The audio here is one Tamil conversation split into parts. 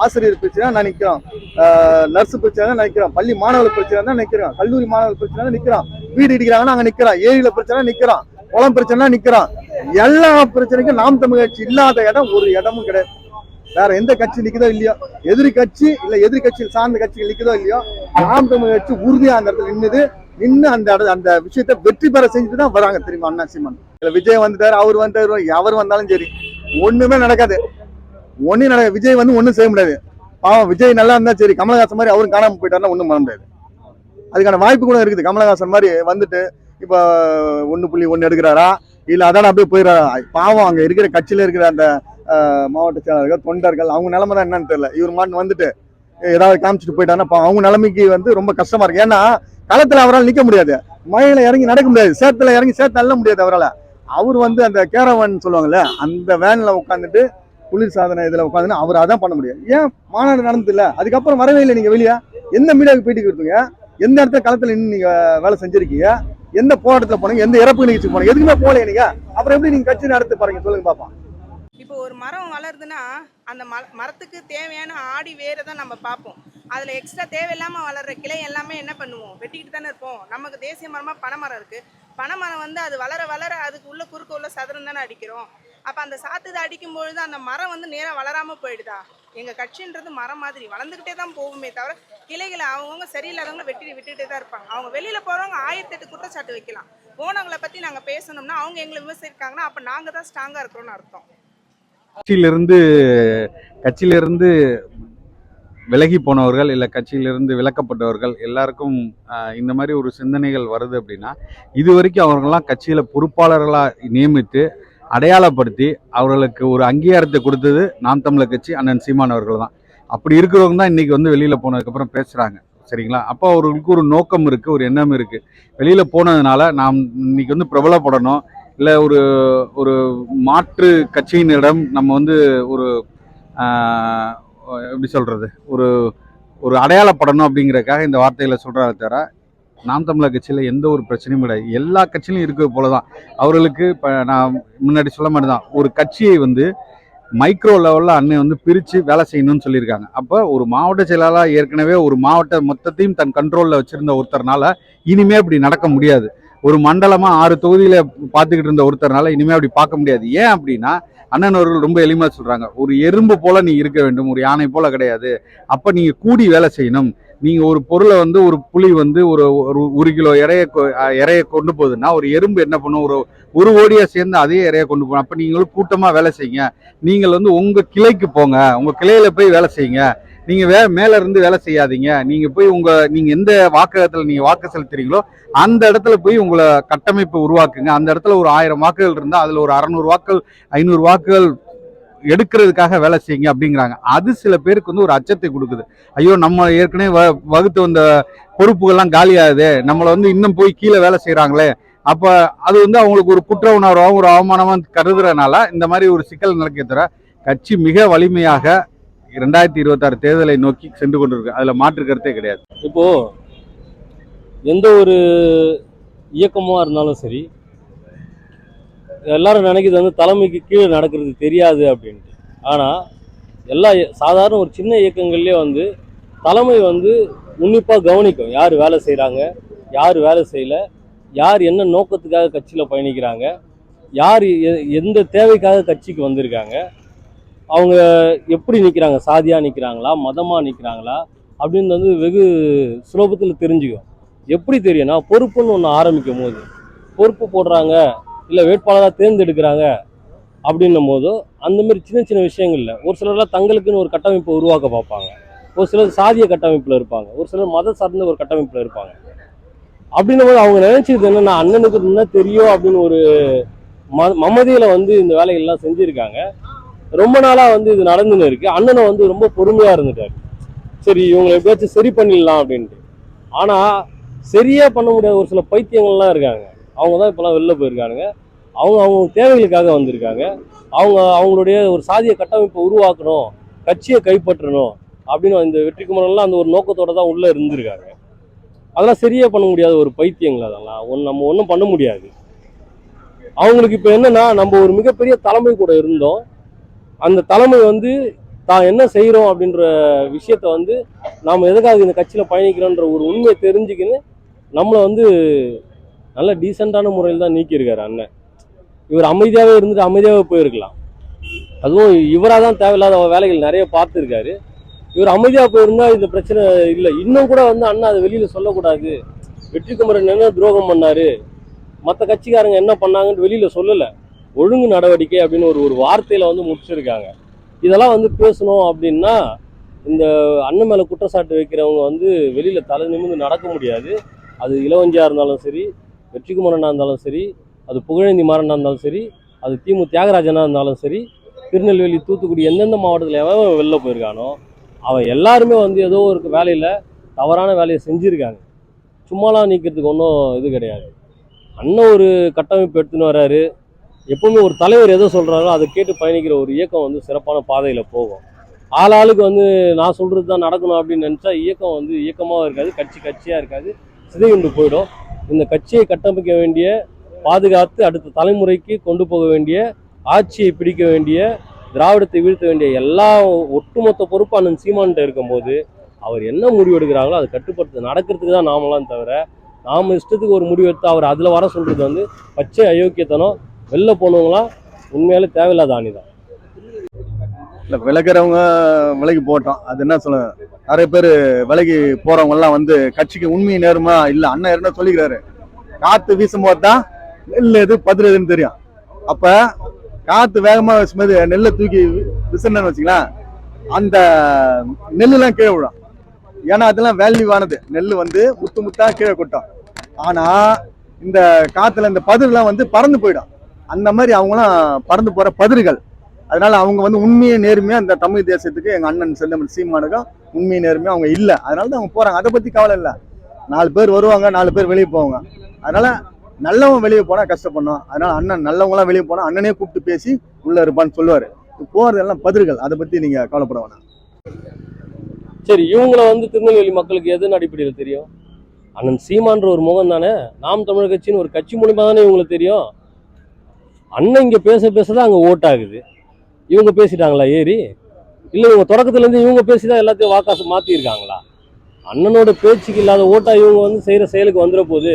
ஆசிரியர் பிரச்சனை நான் நிக்கிறோம் நர்ஸ் பிரச்சனை தான் நிக்கிறோம் பள்ளி மாணவர் பிரச்சனை தான் நிக்கிறோம் கல்லூரி மாணவர் பிரச்சனை தான் நிக்கிறோம் வீடு இடிக்கிறாங்கன்னா அங்க நிக்கிறான் ஏரியில பிரச்சனை நிக்கிறான் குளம் பிரச்சனை நிக்கிறான் எல்லா பிரச்சனைக்கும் நாம் தமிழ் கட்சி இல்லாத இடம் ஒரு இடமும் கிடையாது. வேற எந்த கட்சி நிக்குதோ இல்லையோ எதிர்கட்சி இல்ல எதிர்கட்சியில் சார்ந்த கட்சிகள் நிக்குதோ இல்லையோ நாம் தமிழ் கட்சி உறுதியா அந்த இடத்துல நின்னுது. நின்னு அந்த அந்த விஷயத்த வெற்றி பெற செஞ்சுட்டு தான் வராங்க தெரியுமா அண்ணா சீமான்? இல்ல விஜய் வந்துட்டாரு அவர் வந்துட்டாரு எவர் வந்தாலும் சரி. ஒண்ணுமே நடக்காது. ஒன்றும் நட விஜய் வந்து ஒன்றும் செய்ய முடியாது. பாவம் விஜய் நல்லா இருந்தா சரி கமலஹாசன் மாதிரி அவரும் காணாம போயிட்டாருன்னா ஒன்றும் பண்ண முடியாது. அதுக்கான வாய்ப்பு கூட இருக்குது. கமலஹாசன் மாதிரி வந்துட்டு இப்போ ஒண்ணு புள்ளி ஒண்ணு எடுக்கிறாரா? இல்ல அதான் அப்படியே போயிடுறாரா? பாவம் அங்க இருக்கிற கட்சியில இருக்கிற அந்த ஆஹ், மாவட்ட செயலாளர்கள் தொண்டர்கள் அவங்க நிலைமை தான் என்னன்னு தெரியல. இவர் மாட்டு வந்துட்டு ஏதாவது காமிச்சிட்டு போயிட்டாங்கன்னா பாவம் அவங்க நிலைமைக்கு வந்து ரொம்ப கஷ்டமா இருக்கு. ஏன்னா களத்துல அவரால் நிக்க முடியாது. மழையில இறங்கி நடக்க முடியாது. சேத்துல இறங்கி சேர்த்து தள்ள முடியாது அவரால். அவர் வந்து அந்த கேரவன் சொல்லுவாங்கல்ல அந்த வேன்ல உட்காந்துட்டு குளிர் சாதன இதுல உட்காந்துன்னா அவர் அதான் பண்ண முடியும் ஏன் மாநாடு நடந்தது இல்லை அதுக்கப்புறம் வரவே இல்லை நீங்க வெளியே. எந்த மீடியாவுக்கு போயிட்டு கொடுத்தீங்க? எந்த இடத்துல களத்துல நின்று நீங்க வேலை செஞ்சிருக்கீங்க? எந்த போராட்டத்தில் போனீங்க? எந்த இறப்பு நிகழ்ச்சி போனீங்க? எதுக்குமே போகலையே நீங்க? அப்புறம் எப்படி நீங்க கட்சி நடத்து பாருங்க? சொல்லுங்க பாப்போம் இப்போ ஒரு மரம் வளருதுன்னா அந்த மர மரத்துக்கு தேவையான ஆடி வேரை தான் நம்ம பார்ப்போம். அதில் எக்ஸ்ட்ரா தேவையில்லாமல் வளர்ற கிளை எல்லாமே என்ன பண்ணுவோம்? வெட்டிக்கிட்டு தானே இருப்போம். நமக்கு தேசிய மரமாக பனைமரம் இருக்குது பனைமரம் வந்து அது வளர வளர அதுக்கு உள்ள குறுக்க உள்ள சதுரம் தானே அடிக்கிறோம். அப்போ அந்த சாத்துது அடிக்கும் பொழுது அந்த மரம் வந்து நேராக வளராமல் போயிடுதா? எங்கள் கட்சின்றது மரம் மாதிரி வளர்ந்துக்கிட்டே தான் போகுமே தவிர கிளைகளை அவங்கவுங்க சரியில்லாதவங்களை வெட்டி விட்டுகிட்டே தான் இருப்பாங்க. அவங்க வெளியில் போகிறவங்க ஆயிரத்தெட்டு குற்றச்சாட்டு வைக்கலாம். போனவங்களை பற்றி நாங்கள் பேசணும்னா அவங்க எங்களை விமர்சிக்காங்கன்னா அப்போ நாங்கள் தான் ஸ்ட்ராங்காக இருக்கிறோம்னு அர்த்தம். கட்சியிலிருந்து கட்சியிலிருந்து விலகி போனவர்கள் இல்லை கட்சியிலிருந்து விலக்கப்பட்டவர்கள் எல்லாருக்கும் இந்த மாதிரி ஒரு சிந்தனைகள் வருது அப்படின்னா இது வரைக்கும் அவர்கள்லாம் கட்சியில் பொறுப்பாளர்களாக நியமித்து அடையாளப்படுத்தி அவர்களுக்கு ஒரு அங்கீகாரத்தை கொடுத்தது நாம் தமிழர் கட்சி அண்ணன் சீமான் அவர்கள் தான். அப்படி இருக்கிறவங்க தான் இன்னைக்கு வந்து வெளியில் போனதுக்கப்புறம் பேசுகிறாங்க சரிங்களா? அப்போ அவர்களுக்கு ஒரு நோக்கம் இருக்குது ஒரு எண்ணம் இருக்குது வெளியில் போனதுனால நாம் இன்னைக்கு வந்து பிரபலப்படணும். இல்லை ஒரு ஒரு மாற்று கட்சியினிடம் நம்ம வந்து ஒரு எப்படி சொல்கிறது ஒரு ஒரு அடையாளப்படணும் அப்படிங்கிறக்காக இந்த வார்த்தையில் சொல்கிறாரு தவிர நாம் தமிழர் கட்சியில் எந்த ஒரு பிரச்சனையும் கிடையாது. எல்லா கட்சியிலும் இருக்கிறது போல தான் அவர்களுக்கு இப்போ நான் முன்னாடி சொல்ல மாதிரி தான் ஒரு கட்சியை வந்து மைக்ரோ லெவலில் அண்ணன் வந்து பிரித்து வேலை செய்யணும்னு சொல்லியிருக்காங்க. அப்போ ஒரு மாவட்ட செயலாளர் ஏற்கனவே ஒரு மாவட்ட மொத்தத்தையும் தன் கண்ட்ரோலில் வச்சுருந்த ஒருத்தர்னால இனிமே அப்படி நடக்க முடியாது. ஒரு மண்டலமாக ஆறு தொகுதியில் பார்த்துக்கிட்டு இருந்த ஒருத்தர்னால இனிமே அப்படி பார்க்க முடியாது. ஏன் அப்படின்னா அண்ணன் அவர்கள் ரொம்ப எளிமையாக சொல்கிறாங்க ஒரு எறும்பு போல் நீ இருக்க வேண்டும். ஒரு யானை போல் கிடையாது. அப்போ நீங்கள் கூடி வேலை செய்யணும். நீங்கள் ஒரு பொருளை வந்து ஒரு புளி வந்து ஒரு ஒரு ஒரு கிலோ இறைய கொ- இறைய கொண்டு போகுதுன்னா ஒரு எறும்பு என்ன பண்ணும்? ஒரு ஒரு ஓடியாக சேர்ந்து அதே இறைய கொண்டு போகணும் அப்போ நீங்களும் கூட்டமாக வேலை செய்யுங்க. நீங்கள் வந்து உங்கள் கிளைக்கு போங்க. உங்கள் கிளையில் போய் வேலை செய்யுங்க. நீங்கள் வே மேலே இருந்து வேலை செய்யாதீங்க. நீங்கள் போய் உங்கள் நீங்கள் எந்த வாக்ககத்தில் நீங்கள் வாக்கு செலுத்துறீங்களோ அந்த இடத்துல போய் உங்களை கட்டமைப்பு உருவாக்குங்க. அந்த இடத்துல ஒரு ஆயிரம் வாக்குகள் இருந்தால் அதில் ஒரு அறநூறு வாக்குகள் ஐநூறு வாக்குகள் எடுக்கிறதுக்காக வேலை செய்யுங்க அப்படிங்கிறாங்க. அது சில பேருக்கு வந்து ஒரு அச்சத்தை கொடுக்குது. ஐயோ நம்ம ஏற்கனவே வ வகுத்து வந்த பொறுப்புகள்லாம் காலியாகுது. நம்மளை வந்து இன்னும் போய் கீழே வேலை செய்கிறாங்களே அப்போ அது வந்து அவங்களுக்கு ஒரு குற்ற உணர்வாகவும் ஒரு அவமானமாக கருதுறதுனால இந்த மாதிரி ஒரு சிக்கல் நடக்கே தவிர கட்சி மிக வலிமையாக ரெண்டாயிரத்தி இருபத்தாறு தேர்தலை நோக்கி சென்று கொண்டிருக்கு. அதில் மாற்று கருத்தே கிடையாது. இப்போது எந்த ஒரு இயக்கமாக இருந்தாலும் சரி எல்லாரும் நினைக்கிறது வந்து தலைமைக்கு கீழே நடக்கிறது தெரியாது அப்படின்ட்டு. ஆனால் எல்லா சாதாரண ஒரு சின்ன இயக்கங்கள்லேயே வந்து தலைமை வந்து உன்னிப்பாக கவனிக்கும். யார் வேலை செய்கிறாங்க யார் வேலை செய்யல யார் என்ன நோக்கத்துக்காக கட்சியில் பயணிக்கிறாங்க யார் எ- எந்த தேவைக்காக கட்சிக்கு வந்திருக்காங்க அவங்க எப்படி நிற்கிறாங்க சாதியாக நிற்கிறாங்களா மதமாக நிற்கிறாங்களா அப்படின்னு வந்து வெகு சுலபத்தில் தெரிஞ்சுக்கும். எப்படி தெரியும்னா பொறுப்புன்னு ஒன்று ஆரம்பிக்கும் போது. பொறுப்பு போடுறாங்க இல்லை வேட்பாளராக தேர்ந்தெடுக்கிறாங்க அப்படின்னும் போதோ அந்த மாதிரி சின்ன சின்ன விஷயங்கள்ல ஒரு சிலர்லாம் தங்களுக்குன்னு ஒரு கட்டமைப்பை உருவாக்க பார்ப்பாங்க. ஒரு சிலர் சாதிய கட்டமைப்பில் இருப்பாங்க. ஒரு சிலர் மத சார்ந்த ஒரு கட்டமைப்பில் இருப்பாங்க. அப்படின்னும் போது அவங்க நினைச்சது என்னன்னா அண்ணனுக்கு என்ன தெரியும் அப்படின்னு ஒரு ம மமதியில் வந்து இந்த வேலைகள்லாம் செஞ்சுருக்காங்க. ரொம்ப நாளாக வந்து இது நடந்துன்னு இருக்கு. அண்ணனை வந்து ரொம்ப பொறுமையாக இருந்துட்டார். சரி இவங்களை எப்படியாச்சும் சரி பண்ணிடலாம் அப்படின்ட்டு. ஆனால் சரியாக பண்ண முடியாத ஒரு சில பைத்தியங்கள்லாம் இருக்காங்க. அவங்க தான் இப்போலாம் வெளில போயிருக்கானுங்க. அவங்க அவங்க தேவைகளுக்காக வந்திருக்காங்க. அவங்க அவங்களுடைய ஒரு சாதிய கட்டமைப்பை உருவாக்கணும் கட்சியை கைப்பற்றணும் அப்படின்னு இந்த வெற்றி குமரன்லாம் அந்த ஒரு நோக்கத்தோடு தான் உள்ளே இருந்திருக்காங்க. அதெல்லாம் சரியாக பண்ண முடியாத ஒரு பைத்தியங்கள் அதெல்லாம். ஒன்று நம்ம ஒன்றும் பண்ண முடியாது. அவங்களுக்கு இப்போ என்னென்னா நம்ம ஒரு மிகப்பெரிய தலைமை கூட இருந்தோம். அந்த தலைமை வந்து தான் என்ன செய்கிறோம் அப்படின்ற விஷயத்த வந்து நாம் எதுக்காக இந்த கட்சியில் பயணிக்கிறோன்ற ஒரு உண்மையை தெரிஞ்சுக்கின்னு நம்மளை வந்து நல்ல டீசெண்டான முறையில் தான் நீக்கியிருக்காரு அண்ணன். இவர் அமைதியாகவே இருந்துட்டு அமைதியாகவே போயிருக்கலாம். அதுவும் இவராக தான் தேவையில்லாத வேலைகள் நிறைய பார்த்துருக்காரு. இவர் அமைதியாக போயிருந்தா இந்த பிரச்சனை இல்லை. இன்னும் கூட வந்து அண்ணா அதை வெளியில் சொல்லக்கூடாது. வெற்றிக்குமரன் என்ன துரோகம் பண்ணார்? மற்ற கட்சிக்காரங்க என்ன பண்ணாங்கன்னு வெளியில் சொல்லலை. ஒழுங்கு நடவடிக்கை அப்படின்னு ஒரு ஒரு வார்த்தையில் வந்து முடிச்சிருக்காங்க. இதெல்லாம் வந்து பேசணும் அப்படின்னா இந்த அண்ணன் மேலே குற்றச்சாட்டு வைக்கிறவங்க வந்து வெளியில் தலை நிமிந்து நடக்க முடியாது. அது இளவஞ்சியாக இருந்தாலும் சரி வெற்றிக்குமரனாக இருந்தாலும் சரி அது புகழேந்தி மாறனாக இருந்தாலும் சரி அது திமு தியாகராஜனாக இருந்தாலும் சரி திருநெல்வேலி தூத்துக்குடி எந்தெந்த மாவட்டத்தில் எவன் வெளில போயிருக்கானோ அவன் எல்லாருமே வந்து ஏதோ ஒரு வேலையில் தவறான வேலையை செஞ்சுருக்காங்க. சும்மாலாம் நீக்கிறதுக்கு ஒன்றும் இது கிடையாது. அண்ணன் ஒரு கட்டமைப்பு எடுத்துன்னு வர்றாரு எப்பவுமே ஒரு தலைவர் எதை சொல்கிறாரோ அதை கேட்டு பயணிக்கிற ஒரு இயக்கம் வந்து சிறப்பான பாதையில் போகும். ஆள் ஆளுக்கு வந்து நான் சொல்கிறது தான் நடக்கணும் அப்படின்னு நினச்சா இயக்கம் வந்து இயக்கமாக இருக்காது கட்சி கட்சியாக இருக்காது சிதைகுண்டு போயிடும். இந்த கட்சியை கட்டமைக்க வேண்டிய பாதுகாத்து அடுத்த தலைமுறைக்கு கொண்டு போக வேண்டிய ஆட்சியை பிடிக்க வேண்டிய திராவிடத்தை வீழ்த்த வேண்டிய எல்லா ஒட்டுமொத்த பொறுப்பு அண்ணன் சீமான்கிட்ட இருக்கும்போது அவர் என்ன முடிவு எடுக்கிறாங்களோ அதை கட்டுப்படுத்த நடக்கிறதுக்கு தான் நாமலாம் தவிர நாம் இஷ்டத்துக்கு ஒரு முடிவு எடுத்து அவர் அதில் வர சொல்கிறது வந்து பச்சை அயோக்கியத்தனம் வெளில போனவங்களாம் உண்மையாலே தேவையில்லாத ஆணி தான் இல்லை விலகிறவங்க விலகி போட்டோம். அது என்ன சொல்ல நிறைய பேர் விலகி போகிறவங்கெல்லாம் வந்து கட்சிக்கு உண்மை நேருமா இல்லை அண்ணன் என்ன சொல்லிக்கிறாரு. காற்று வீசும் போது தான் நெல் எது பதில் எதுன்னு தெரியும். அப்போ காற்று வேகமாக வீசும்போது நெல்லை தூக்கி விசுன்னு வச்சுக்கலாம் அந்த நெல்லுலாம் கீழே விழும். ஏன்னா அதெல்லாம் வேல்யூவானது. நெல் வந்து முத்து முத்தாக கீழே கொட்டும். ஆனால் இந்த காற்றுல இந்த பதிரெலாம் வந்து பறந்து போயிடும். அந்த மாதிரி அவங்களாம் பறந்து போகிற பதிர்கள். அதனால அவங்க வந்து உண்மையை நேர்மையாக இந்த தமிழ் தேசத்துக்கு எங்கள் அண்ணன் செந்தமிழ் சீமானுக்கும் உண்மையை நேர்மையாக அவங்க இல்லை. அதனால தான் அவங்க போகிறாங்க அதை பற்றி கவலை இல்லை. நாலு பேர் வருவாங்க நாலு பேர் வெளியே போவாங்க. அதனால் நல்லவன் வெளியே போனா கஷ்டப்படணும். அதனால அண்ணன் நல்லவங்களாம் வெளியே போனால் அண்ணனே கூப்பிட்டு பேசி உள்ள இருப்பான்னு சொல்லுவார். போறதெல்லாம் பதிர்கள் அதை பத்தி நீங்க கவலைப்பட வேணாம். சரி இவங்கள வந்து திருநெல்வேலி மக்களுக்கு எதுன்னு அடிப்படையில் தெரியும்? அண்ணன் சீமான்ற ஒரு முகம் தானே? நாம் தமிழர் கட்சின்னு ஒரு கட்சி மூலிமா தானே இவங்களுக்கு தெரியும்? அண்ணன் இங்கே பேச பேச தான் அங்க ஓட் ஆகுது. இவங்க பேசிட்டாங்களா ஏறி? இல்லை இவங்க தொடக்கத்துல இருந்து இவங்க பேசி தான் எல்லாத்தையும் வாக்காசு மாற்றிருக்காங்களா அண்ணனோட பேச்சுக்கு இல்லாத ஓட்டா இவங்க வந்து செய்கிற செயலுக்கு வந்துட போகுது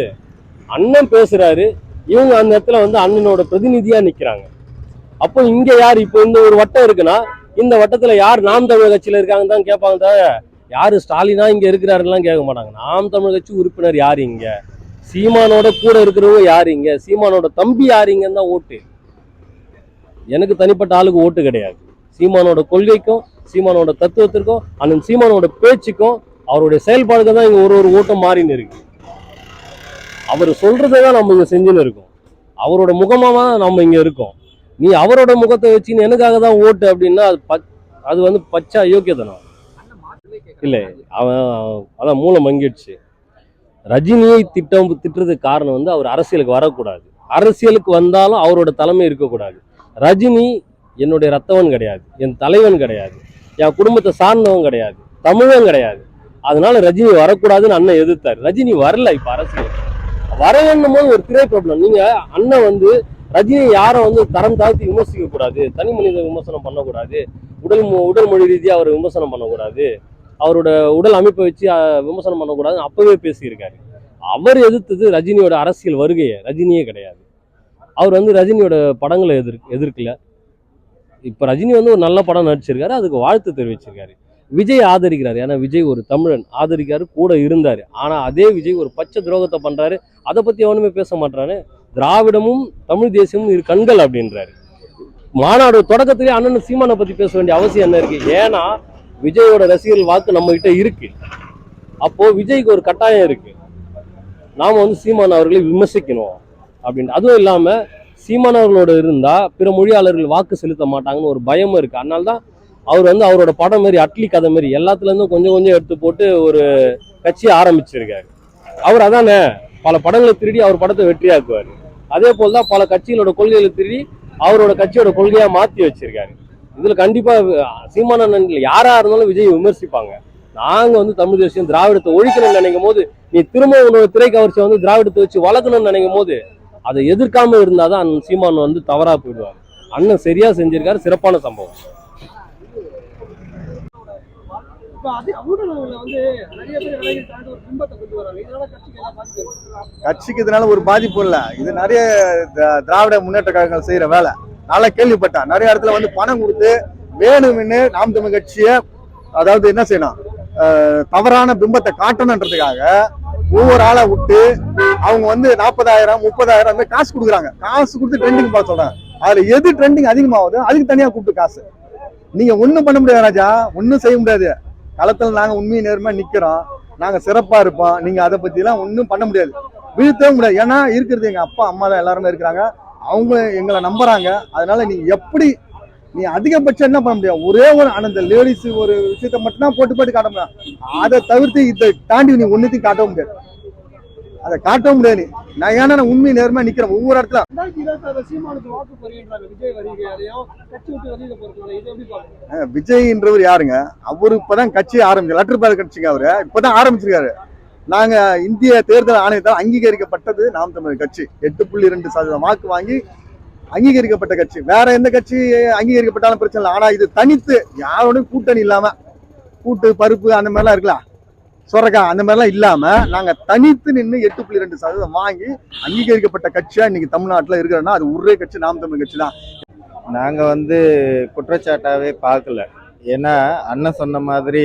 அண்ணன் பேசுறாரு. இவங்க அந்த இடத்துல வந்து அண்ணனோட பிரதிநிதியா நிக்கிறாங்க. அப்போ இங்க யார்? இப்போ இந்த ஒரு வட்டம் இருக்குன்னா இந்த வட்டத்துல யார் நாம் தமிழ் கட்சியில இருக்காங்க தான் கேட்பாங்க தவிர யாரு ஸ்டாலினா இங்க இருக்கிறாருலாம் கேட்க மாட்டாங்க. நாம் தமிழ் கட்சி உறுப்பினர் யாரு இங்க? சீமானோட கூட இருக்கிறவங்க யாரு இங்க? சீமானோட தம்பி யாரு இங்கன்னு தான் ஓட்டு. எனக்கு தனிப்பட்ட ஆளுக்கு ஓட்டு கிடையாது. சீமானோட கொள்கைக்கும் சீமானோட தத்துவத்திற்கும் அண்ணன் சீமானோட பேச்சுக்கும் அவருடைய செயல்பாடுக்கு தான் இங்க ஒரு ஒரு ஓட்டம் மாறின்னு இருக்கு. அவர் சொல்றதை தான் நம்ம இங்கே செஞ்சுன்னு இருக்கோம். அவரோட முகமாக தான் நம்ம இங்க இருக்கோம். நீ அவரோட முகத்தை வச்சுன்னு எனக்காக தான் ஓட்டு அப்படின்னா அது பச்- அது வந்து பச்சை அயோக்கியதனம் இல்லை அவன் அதான் மூளை மங்கிடுச்சு. ரஜினியை திட்டம் திட்டுறதுக்கு காரணம் வந்து அவர் அரசியலுக்கு வரக்கூடாது. அரசியலுக்கு வந்தாலும் அவரோட தலைமை இருக்கக்கூடாது. ரஜினி என்னுடைய ரத்தவன் கிடையாது என் தலைவன் கிடையாது என் குடும்பத்தை சார்ந்தவன் கிடையாது தமிழன் கிடையாது. அதனால ரஜினி வரக்கூடாதுன்னு அண்ணன் எதிர்த்தாரு. ரஜினி வரல இப்ப அரசியல் வரவேன்னும் போது ஒரு திரை ப்ராப்ளம் நீங்க அண்ணன் வந்து ரஜினி யாரை வந்து தரம் தாழ்த்தி விமர்சிக்க கூடாது தனி மனித விமர்சனம் பண்ணக்கூடாது. உடல் உடல் மொழி ரீதியாக அவர் விமர்சனம் பண்ணக்கூடாது. அவரோட உடல் அமைப்பை வச்சு விமர்சனம் பண்ணக்கூடாதுன்னு அப்பவே பேசியிருக்காரு. அவர் எதிர்த்தது ரஜினியோட அரசியல் வருகையை. ரஜினியே கிடையாது. அவர் வந்து ரஜினியோட படங்களை எதிர் எதிர்க்கல. இப்போ ரஜினி வந்து ஒரு நல்ல படம் நடிச்சிருக்காரு. அதுக்கு வாழ்த்து தெரிவிச்சிருக்காரு. விஜய் ஆதரிக்கிறார். ஏன்னா விஜய் ஒரு தமிழன். ஆதரிக்காரு கூட இருந்தார். ஆனால் அதே விஜய் ஒரு பச்சை துரோகத்தை பண்றாரு. அதை பற்றி எவனுமே பேச மாட்டாரு திராவிடமும் தமிழ் தேசியமும் இரு கண்கள் அப்படின்றாரு. மாநாடு தொடக்கத்திலே அண்ணன் சீமானை பற்றி பேச வேண்டிய அவசியம் என்ன இருக்கு? ஏன்னா விஜயோட ரசிகர்கள் வாக்கு நம்ம கிட்ட இருக்கு. அப்போ விஜய்க்கு ஒரு கட்டாயம் இருக்கு. நாம் வந்து சீமான் அவர்களை விமர்சிக்கணும் அப்படின்னு. அதுவும் இல்லாமல் சீமானவர்களோட இருந்தால் பிற மொழியாளர்கள் வாக்கு செலுத்த மாட்டாங்கன்னு ஒரு பயமும் இருக்கு. அதனால தான் அவர் வந்து அவரோட படம் மாதிரி அட்லி கதை மாதிரி எல்லாத்துல இருந்தும் கொஞ்சம் கொஞ்சம் எடுத்து போட்டு ஒரு கட்சியை ஆரம்பிச்சிருக்காரு. அவர் அதானே பல படங்களை திருடி அவர் படத்தை வெற்றியாக்குவார். அதே போல் தான் பல கட்சிகளோட கொள்கைகளை திருடி அவரோட கட்சியோட கொள்கையா மாத்தி வச்சிருக்காரு. இதுல கண்டிப்பா சீமானன் யாரா இருந்தாலும் விஜய் விமர்சிப்பாங்க. நாங்க வந்து தமிழ் தேசியம் திராவிடத்தை ஒழிக்கணும்னு நினைக்கும் போது நீ திரும்ப உன்னோட திரை கவர்ச்சி வந்து திராவிடத்தை வச்சு வளர்க்கணும்னு நினைக்கும் போது அதை எதிர்க்காம இருந்தாதான் அண்ணன் சீமான் வந்து தவறா போயிடுவார். அண்ணன் சரியா செஞ்சிருக்காரு சிறப்பான சம்பவம் இப்ப அது ஊடகங்கள்ல வந்து நிறைய பேர் விலகி தாண்டி ஒரு பிம்பத்தை கொண்டு வராங்க இதனால கட்சிக்கு இதனால ஒரு பாதிப்பு இல்ல. இது நிறைய த- திராவிட முன்னேற்ற கழகங்கள் செய்யற வேலை. நல்லா கேள்விப்பட்டேன். நிறைய இடத்துல வந்து பணம் கொடுத்து வேணும்னு நாம் தமிழ் கட்சியை அதாவது என்ன செய்யணும்? தவறான பிம்பத்தை காட்டணுன்றதுக்காக ஒவ்வொரு ஆளை விட்டு அவங்க வந்து நாற்பதாயிரம் முப்பதாயிரம் அந்த காசு கொடுக்குறாங்க. காசு கொடுத்து ட்ரெண்டிங் பார்க்க சொல்றாங்க அதுல எது ட்ரெண்டிங் அதிகமாகுது அதுக்கு தனியா கூப்பிட்டு காசு. நீங்க ஒண்ணும் பண்ண முடியாது ராஜா. ஒன்னும் செய்ய முடியாது. களத்துல நாங்க உண்மையை நேர்மையாக நிக்கிறோம். நாங்க சிறப்பா இருப்போம். நீங்க அதை பத்தி எல்லாம் பண்ண முடியாது. வீழ்த்தவே முடியாது. ஏன்னா இருக்கிறது எங்க அப்பா அம்மா தான் எல்லாருமே இருக்கிறாங்க. அவங்க எங்களை நம்புறாங்க. அதனால நீ எப்படி நீ அதிகபட்சம் என்ன பண்ண முடியும்? ஒரே ஒரு அந்த லேடிஸ் ஒரு விஷயத்த மட்டும் தான் போட்டு போட்டு காட்ட முடியும். அதை தவிர்த்து இதை தாண்டி நீ ஒன்றுத்தையும் காட்டவும் முடியாது. அதை காட்டவும் முடியாது. நான் ஏன்னா நான் உண்மை நேர்மையா நிக்கிறேன். ஒவ்வொரு இடத்துல விஜய்ன்றவர் யாருங்க? அவரு இப்பதான் கட்சி ஆரம்பிச்சு லெட்டர் பேர் கட்சிங்க அவரு. இப்பதான் ஆரம்பிச்சிருக்காரு. நாங்க இந்திய தேர்தல் ஆணையத்தால் அங்கீகரிக்கப்பட்டது நாம் தமிழர் கட்சி. எட்டு புள்ளி ரெண்டு சதவீதம் வாக்கு வாங்கி அங்கீகரிக்கப்பட்ட கட்சி. வேற எந்த கட்சி அங்கீகரிக்கப்பட்டாலும் பிரச்சனை இல்லை. ஆனா இது தனித்து யாரோடையும் கூட்டணி இல்லாம கூட்டு பருப்பு அந்த மாதிரிலாம் இருக்குல்ல சொரக்காய் அந்த மாதிரிலாம் இல்லாம நாங்க தனித்து நின்று எட்டு புள்ளி ரெண்டு சதவீதம் வாங்கி அங்கீகரிக்கப்பட்ட கட்சியா இன்னைக்கு தமிழ்நாட்டில் இருக்கிறோம்னா அது ஒரே கட்சி நாம் தமிழ் கட்சி தான். நாங்க வந்து குற்றச்சாட்டாவே பார்க்கல. ஏன்னா அண்ணன் சொன்ன மாதிரி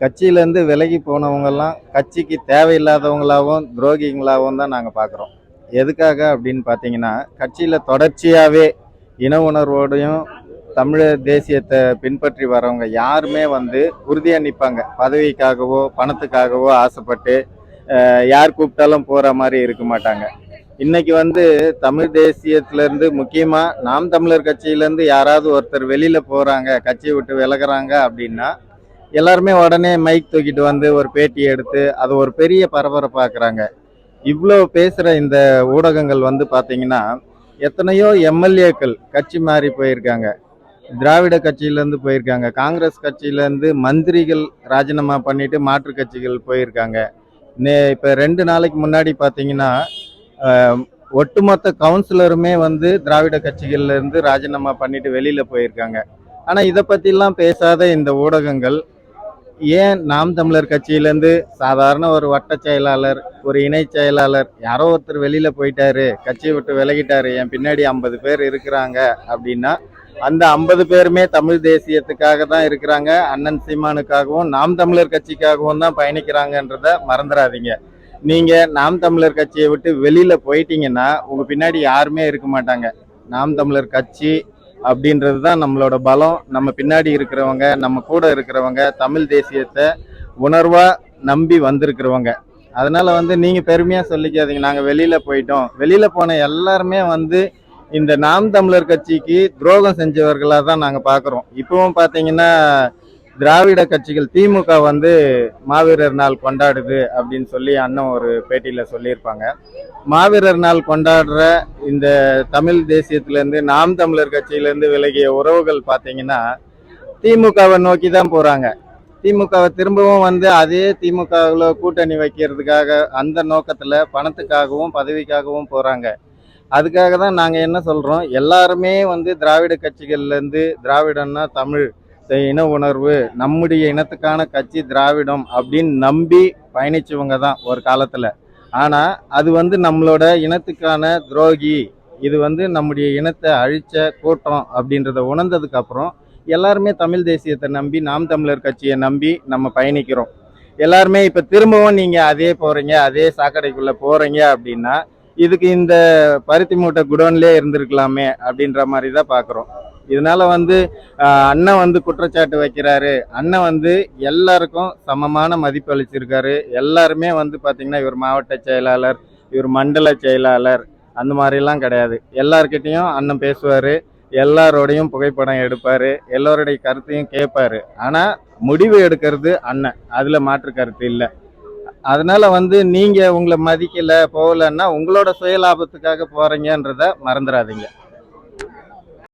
கட்சியிலேருந்து விலகி போனவங்கெல்லாம் கட்சிக்கு தேவையில்லாதவங்களாகவும் துரோகிங்களாகவும் தான் நாங்கள் பார்க்குறோம். எதுக்காக அப்படின்னு பார்த்தீங்கன்னா கட்சியில் தொடர்ச்சியாகவே இன உணர்வோடையும் தமிழர் தேசியத்தை பின்பற்றி வரவங்க யாருமே வந்து உறுதியாக நிற்பாங்க பதவிக்காகவோ பணத்துக்காகவோ ஆசைப்பட்டு யார் கூப்பிட்டாலும் போகிற மாதிரி இருக்க மாட்டாங்க. இன்னைக்கு வந்து தமிழ் தேசியத்திலேருந்து முக்கியமாக நாம் தமிழர் கட்சியிலேருந்து யாராவது ஒருத்தர் வெளியில் போகிறாங்க கட்சியை விட்டு விலகுறாங்க அப்படின்னா எல்லாருமே உடனே மைக் தூக்கிட்டு வந்து ஒரு பேட்டி எடுத்து அது ஒரு பெரிய பரபரப்பாக்குறாங்க இவ்வளோ பேசுகிற இந்த ஊடகங்கள் வந்து பார்த்தீங்கன்னா எத்தனையோ எம்எல்ஏக்கள் கட்சி மாறி போயிருக்காங்க. திராவிட கட்சியிலேருந்து போயிருக்காங்க. காங்கிரஸ் கட்சியிலேருந்து மந்திரிகள் ராஜினாமா பண்ணிட்டு மாற்று கட்சிகள் போயிருக்காங்க. நே இப்போ ரெண்டு நாளைக்கு முன்னாடி பார்த்தீங்கன்னா ஒட்டுமொத்த கவுன்சிலருமே வந்து திராவிட கட்சிகள்லேருந்து ராஜினாமா பண்ணிட்டு வெளியில் போயிருக்காங்க. ஆனால் இதை பற்றிலாம் பேசாத இந்த ஊடகங்கள் ஏன் நாம் தமிழர் கட்சியிலேருந்து சாதாரண ஒரு வட்ட செயலாளர் ஒரு இணை செயலாளர் யாரோ ஒருத்தர் வெளியில் போயிட்டாரு கட்சியை விட்டு விலகிட்டாரு என் பின்னாடி ஐம்பது பேர் இருக்கிறாங்க அப்படின்னா அந்த ஐம்பது பேருமே தமிழ் தேசியத்துக்காக தான் இருக்கிறாங்க. அண்ணன் சீமானுக்காகவும் நாம் தமிழர் கட்சிக்காகவும் தான் பயணிக்கிறாங்கன்றத மறந்துடாதீங்க. நீங்க நாம் தமிழர் கட்சியை விட்டு வெளியில போயிட்டீங்கன்னா உங்க பின்னாடி யாருமே இருக்க மாட்டாங்க. நாம் தமிழர் கட்சி அப்படின்றது தான் நம்மளோட பலம். நம்ம பின்னாடி இருக்கிறவங்க நம்ம கூட இருக்கிறவங்க தமிழ் தேசியத்தை உணர்வா நம்பி வந்திருக்கிறவங்க. அதனால வந்து நீங்க பெருமையா சொல்லிக்காதீங்க. நாங்க வெளியில போயிட்டோம். வெளியில போன எல்லாருமே வந்து இந்த நாம் தமிழர் கட்சிக்கு துரோகம் செஞ்சவர்களாக தான் நாங்கள் பார்க்குறோம் இப்பவும் பார்த்தீங்கன்னா திராவிட கட்சிகள் திமுக வந்து மாவீரர் நாள் கொண்டாடுது அப்படின்னு சொல்லி அண்ணன் ஒரு பேட்டியில் சொல்லியிருப்பாங்க. மாவீரர் நாள் கொண்டாடுற இந்த தமிழ் தேசியத்திலேருந்து நாம் தமிழர் கட்சியிலேருந்து விலகிய உறவுகள் பார்த்தீங்கன்னா திமுகவை நோக்கி தான் போகிறாங்க திமுகவை திரும்பவும் வந்து அதே திமுகவில் கூட்டணி வைக்கிறதுக்காக அந்த நோக்கத்தில் பணத்துக்காகவும் பதவிக்காகவும் போகிறாங்க அதுக்காக தான் நாங்கள் என்ன சொல்கிறோம் எல்லாருமே வந்து திராவிட கட்சிகள்லேருந்து திராவிடம்னா தமிழ் இன உணர்வு நம்முடைய இனத்துக்கான கட்சி திராவிடம் அப்படின்னு நம்பி பயணிச்சவங்க தான் ஒரு காலத்தில். ஆனால் அது வந்து நம்மளோட இனத்துக்கான துரோகி இது வந்து நம்முடைய இனத்தை அழிச்ச கூட்டம் அப்படின்றத உணர்ந்ததுக்கப்புறம் எல்லாருமே தமிழ் தேசியத்தை நம்பி நாம் தமிழர் கட்சியை நம்பி நம்ம பயணிக்கிறோம். எல்லாருமே இப்போ திரும்பவும் நீங்கள் அதே போகிறீங்க அதே சாக்கடைக்குள்ளே போகிறீங்க அப்படின்னா இதுக்கு இந்த பருத்தி மூட்டை குடோன்லேயே இருந்திருக்கலாமே அப்படின்ற மாதிரி தான் பார்க்குறோம் இதனால வந்து அண்ணன் வந்து குற்றச்சாட்டு வைக்கிறாரு. அண்ணன் வந்து எல்லாருக்கும் சமமான மதிப்பு அளிச்சிருக்காரு. எல்லாருமே வந்து பார்த்திங்கன்னா இவர் மாவட்ட செயலாளர் இவர் மண்டல செயலாளர் அந்த மாதிரிலாம் கிடையாது. எல்லார்கிட்டையும் அண்ணன் பேசுவார். எல்லாரோடையும் புகைப்படம் எடுப்பார். எல்லோருடைய கருத்தையும் கேட்பாரு. ஆனால் முடிவு எடுக்கிறது அண்ணன். அதில் மாற்று கருத்து இல்லை. அதனால வந்து நீங்கள் உங்களை மதிக்கலை போகலன்னா உங்களோட சுயலாபத்துக்காக போகிறீங்கன்றத மறந்துடாதீங்க.